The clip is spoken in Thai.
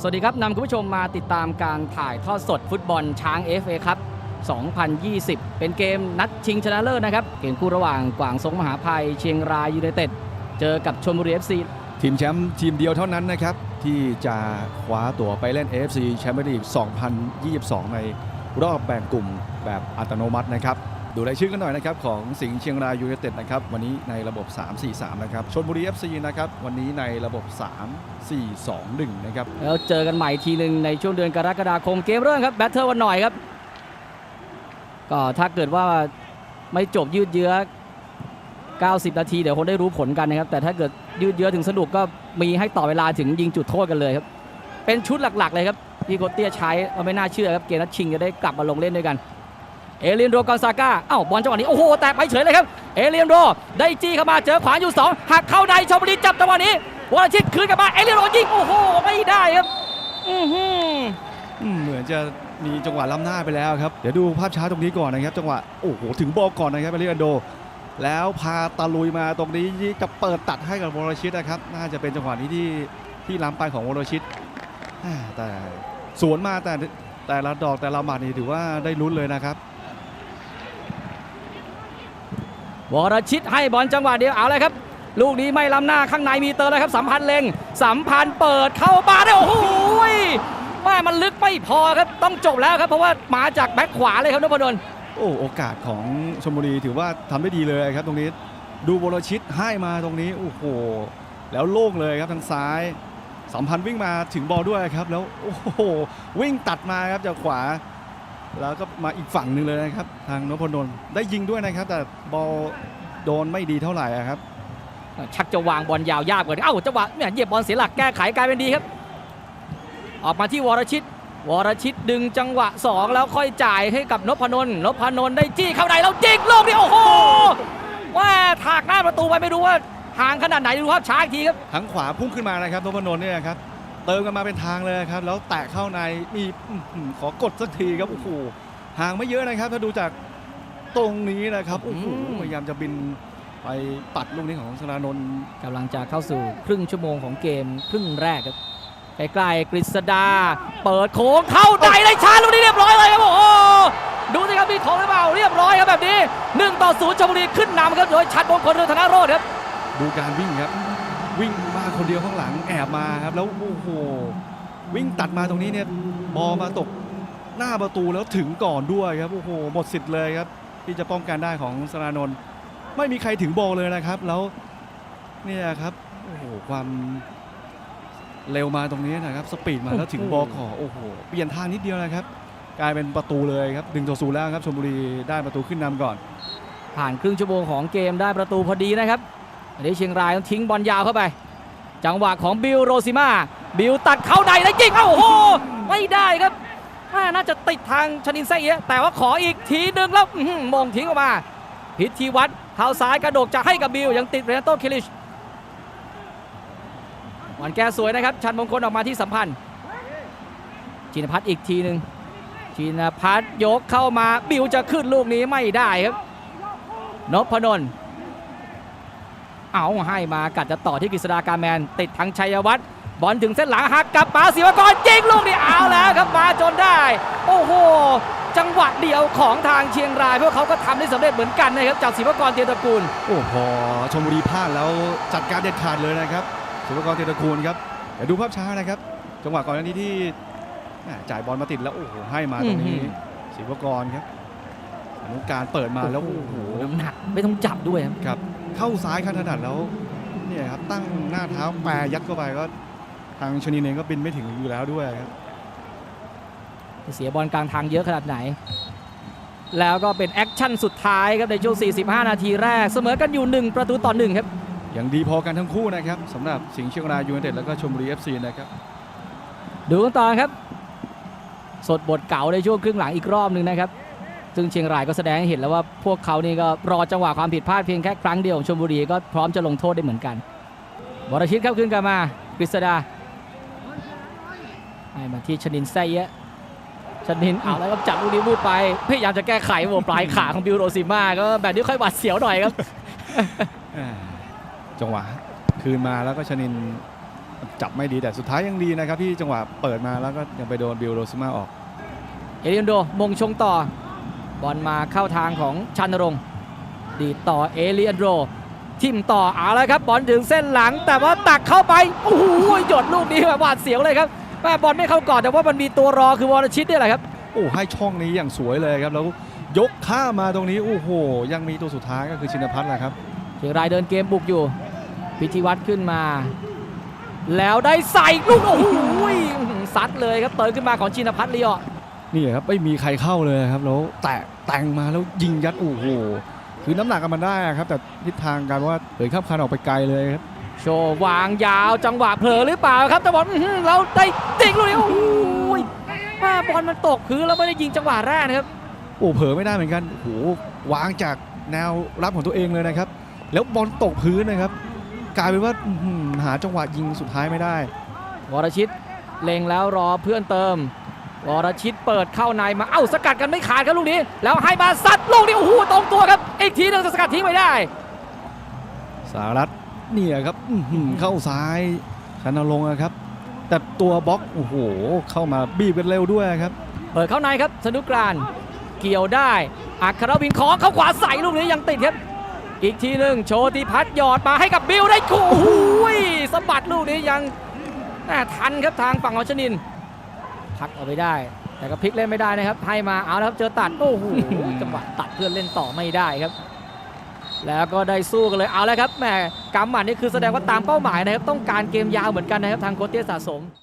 สวัสดีครับนำคุณผู้ชมมาติดตามการถ่ายทอดสดฟุตบอลช้าง FA ครับ 2020 เป็นเกมนัดชิงชนะเลิศนะครับ เกมคู่ระหว่างกวางสงมหาภัย เชียงรายยูไนเต็ด เจอกับชลบุรี FC ทีมแชมป์ทีมเดียวเท่านั้นนะครับ ที่จะคว้าตั๋วไปเล่น AFC แชมเปี้ยนลีก 2022 ในรอบแบ่งกลุ่มแบบอัตโนมัตินะครับ ดูรายชื่อกันหน่อยนะครับของสิงห์เชียงรายยูไนเต็ดนะครับวันนี้ในระบบ 3-4-3 นะครับชลบุรี FC นะครับวันนี้ในระบบ 3-4-2-1 นะครับแล้วเจอกันใหม่ทีหนึ่งในช่วงเดือนกรกฎาคมเกมเริ่มครับแบทเทิลวันหน่อยครับก็ถ้าเกิดว่าไม่จบยืดเยื้อ 90 นาที เดี๋ยวคงได้รู้ผลกันนะครับ แต่ถ้าเกิดยืดเยื้อถึงสนุกก็มีให้ต่อเวลาถึงยิงจุดโทษกันเลยครับ เป็นชุดหลักๆเลยครับที่โกเตียใช้ไม่น่าเชื่อครับเกมนัดชิงจะได้กลับมาลงเล่นด้วยกัน เอเลียนโดกอนซาก้าเอ้าบอลจังหวะนี้ โอ้โห แตกไปเฉยเลยครับ เอเลียนโดได้จี้เข้ามาเจอขวาอยู่สองหักเข้าในชมบุรีจับจังหวะนี้วรชิตคืนกลับมา เอเลียนโดยิง โอ้โห ไม่ได้ครับ อือหือเหมือนจะมีจังหวะล้ำหน้าไปแล้วครับ เดี๋ยวดูภาพช้าตรงนี้ก่อนนะครับ จังหวะ โอ้โห ถึงบอลก่อนนะครับ เอริอันโด แล้วพาตาลุยมาตรงนี้จะเปิดตัดให้กับวรชิตนะครับ น่าจะเป็นจังหวะนี้ที่ที่ล้ำไปของวรชิต แต่สวนมาแต่แต่ละดอกแต่ละหมัดนี่ถือว่าได้ลุ้นเลยนะครับ วรชิตให้บอลจังหวะเดียวเอาเลยครับ ลูกนี้ไม่ล้ำหน้าข้างในมีเตอร์แล้วครับสัมพันธ์เลงสัมพันธ์เปิดเข้ามาได้โอ้โหแม่มันลึกไม่พอครับต้องจบแล้วครับเพราะว่ามาจากแบ็คขวาเลยครับนพดลโอ้โอกาสของชมบุรีถือว่าทำได้ดีเลยครับตรงนี้ดูวรชิตให้มาตรงนี้โอ้โหแล้วโล่งเลยครับทางซ้าย สัมพันธ์วิ่งมาถึงบอลด้วยครับ แล้วโอ้โหวิ่งตัดมาครับจากขวา แล้วก็มาอีกฝั่งหนึ่งเลยนะครับ ทางนพดลได้ยิงด้วยนะครับ แต่บอลโดนไม่ดีเท่าไหร่อะครับ ชักจะวางบอลยาวยากกว่านี้เอ้าจังหวะเนี่ยเหยียบบอลเสียหลักแก้ไขกลายเป็นดีครับ ออกมาที่วรชิต วรชิตดึงจังหวะสองแล้วค่อยจ่ายให้กับนพนนท์นพนนท์ได้จี้เข้าในแล้วจิงลูกนี้โอ้โหว่าถากหน้าประตูไปไม่รู้ว่าห่างขนาดไหนดูครับช้าอีกทีครับทั้งขวาพุ่งขึ้นมานะครับนพนนท์เนี่ยครับ เติมกันมาเป็นทางเลยครับ แล้วแตะเข้าในมีอื้อหือขอกดสักทีครับโอ้โหห่างไม่เยอะนะครับ ถ้าดูจากตรงนี้นะครับโอ้โหอืมพยายามจะบินไปปัดลูกนี้ของสรานนท์กำลังจะเข้าสู่ครึ่งชั่วโมงของเกมครึ่งแรกครับใกล้ๆกฤษดา เปิดโค้งเข้าในเลยชาร์จลูกนี้เรียบร้อยเลยครับโอ้โหดูสิครับมีของหรือเปล่าเรียบร้อยครับแบบนี้1ต่อ0ชลบุรีขึ้นนำครับโดยชัดมงคลเรืองธนโรจน์ครับดูการวิ่งครับ วิ่งมาคนเดียวข้างหลังแอบมาครับ แล้วโอ้โหวิ่งตัดมาตรงนี้เนี่ยบอลมาตกหน้าประตูแล้วถึงก่อนด้วยครับโอ้โหหมดสิทธิ์เลยครับ ที่จะป้องกันได้ของสรานนท์ไม่มีใครถึงบอลเลยนะครับ แล้วเนี่ยครับโอ้โหความเร็วมาตรงนี้นะครับ สปีดมาแล้วถึงบอลขอโอ้โหเปลี่ยนทางนิดเดียวนะครับ กลายเป็นประตูเลยครับดึงตัวศูนย์แล้วครับชลบุรีได้ประตูขึ้นนำก่อน ผ่านครึ่งชั่วโมงของเกมได้ประตูพอดีนะครับ อันนี้เชียงรายต้องทิ้งบอลยาวเข้าไป จังหวะของบิลโรซิมาบิลตัดเข้าในแล้วยิงเอ้าโอ้โหไม่ได้ครับน่าจะติดทางชนินไซเอะแต่ว่าขออีกทีหนึ่งแล้วอื้อหือมงทิ้งออกมา พิธีวัตรเท้าซ้ายกระโดดจะให้กับบิลยังติดเรนโตคิลิชวันแก้สวยนะครับ ชันมงคลออกมาที่สัมพันธ์ชินพัฒน์อีกทีหนึ่งชินพัฒน์ยกเข้ามาบิลจะขึ้นลูกนี้ไม่ได้ครับนพนนท์ เอาให้มากัดจะต่อที่กฤษดาการแมน ติดทางชัยวัฒน์บอลถึงเส้นหลังหักกลับมาศิวกรยิงลูกนี้เอาแล้วครับมาจนได้ โอ้โห จังหวะเดียวของทางเชียงราย พวกเขาก็ทำได้สำเร็จเหมือนกันนะครับจากศิวกรเตียนตระกูลโอ้พอชมบุรีพลาดแล้วจัดการเด็ดขาดเลยนะครับสุภกรเทตระกูลครับเดี๋ยวดูภาพช้านะครับ จังหวะก่อนหน้านี้ที่แหม่จ่ายบอลมาติดแล้วโอ้โหให้มาตรงนี้อื้อหือศิวกรครับอนุการเปิดมาแล้วโอ้โหน้ำหนักไม่ต้องจับด้วยครับครับ เข้าซ้ายขั้นถนัดแล้วเนี่ยครับตั้งหน้าเท้าแปรยัดเข้าไปก็ทางชนินเองก็บินไม่ถึงอยู่แล้วด้วยครับเสียบอลกลางทางเยอะขนาดไหน แล้วก็เป็นแอคชั่นสุดท้ายครับในช่วง 45 นาทีแรก เสมอกันอยู่ 1 ประตูต่อหนึ่งครับ อย่างดีพอกันทั้งคู่นะครับสำหรับสิงห์เชียงรายยูไนเต็ดแล้วก็ชมบุรีเอฟซีนะครับ ดูกันต่อครับ สดบทเก่าในช่วงครึ่งหลังอีกรอบหนึ่งนะครับ ซึ่งเชียงรายก็แสดงให้เห็นแล้วว่าพวกเขานี่ก็รอจังหวะความผิดพลาดเพียงแค่ครั้งเดียวของชลบุรีก็พร้อมจะลงโทษได้เหมือนกันวรชิตเข้าขึ้นกลันมากฤษดาให้มาที่ชนินไซเยะชนินเอาแล้วก็จับลูกนี้บูดไปพยายามจะแก้ไขโอ้ปลายขาของบิวโรซิมาก็แบบนี้ค่อยหวาดเสียวหน่อยครับอ่าจังหวะคืนมาแล้วก็ชนินจับไม่ดีแต่สุดท้ายยังดีนะครับที่จังหวะเปิดมาแล้วก็ยังไปโดนบิลโรซิมาออก เอเลียนโดมงชงต่อ บอลมาเข้าทางของชันนรงค์ดีดต่อเอเลียนโดทิมต่อเอาแล้วครับบอลถึงเส้นหลัง แต่ว่าตักเข้าไปโอ้โหหยดลูกนี้แบบหวาดเสียวเลยครับแม่บอลไม่เข้าก่อนแต่ว่ามันมีตัวรอคือวรชิตนี่แหละครับโอ้ให้ช่องนี้อย่างสวยเลยครับแล้วยกข้ามมาตรงนี้โอ้โหยังมีตัวสุดท้ายก็คือชินพัฒน์แหละครับเชียงรายเดินเกมบุกอยู่ พิธีวัตรขึ้นมา แล้วได้ใส่ลูกโอ้โหซัดเลยครับเติมขึ้นมาของชินพัฒน์เลีย นี่ครับไม่มีใครเข้าเลยครับแล้วแตะแต่งมาแล้วยิงยัดโอ้โหคือน้ำหนักมันได้ครับ แต่ทิศทางการว่าเผยข้ามคันออกไปไกลเลยครับโชว์วางยาวจังหวะเผลอหรือเปล่าครับแต่บอลอื้อหือเราได้ติงลูกนี้โอ้โหแม่บอลมันตกพื้นแล้วไม่ได้ยิงจังหวะแรกนะครับโอ้เผลอไม่ได้เหมือนกันโอ้โหวางจากแนวรับของตัวเองเลยนะครับ แล้วบอลตกพื้นนะครับ กลายเป็นว่าอื้อหือหาจังหวะยิงสุดท้ายไม่ได้วรชิตเล็งแล้วรอเพื่อนเติม วรชิตเปิดเข้าในมา เอ้าสกัดกันไม่ขาดครับลูกนี้ แล้วให้มาซัดลูกนี้โอ้โหตรงตัวครับ อีกทีหนึงจะสกัดทิ้งไม่ได้ สารัตเนี่ยครับอื้อหือเข้าซ้ายคานลงค์นะครับ แต่ตัวบล็อกโอ้โหเข้ามาบีบกันเร็วด้วยครับ เปิดเข้าในครับสนุกกรานต์เกี่ยวได้อัครวินของเข้าขวาใส่ลูกนี้ยังติดครับ อีกทีหนึ่งโชติพัฒน์หยอดมาให้กับบิลได้คู่โอ้โหสะบัดลูกนี้ยังแม่ทันครับทางฝั่งของชนิน พักเอาไปได้ แต่ก็พลิกเล่นไม่ได้นะครับ ให้มาเอาแล้วครับเจอตัดโอ้โหจังหวะตัดเพื่อนเล่นต่อไม่ได้ครับ แล้วก็ได้สู้กันเลยเอาแล้วครับแหมกำหมัดนี่คือแสดงว่าตามเป้าหมายนะครับ ต้องการเกมยาวเหมือนกันนะครับทางโคเตี้ยสะสม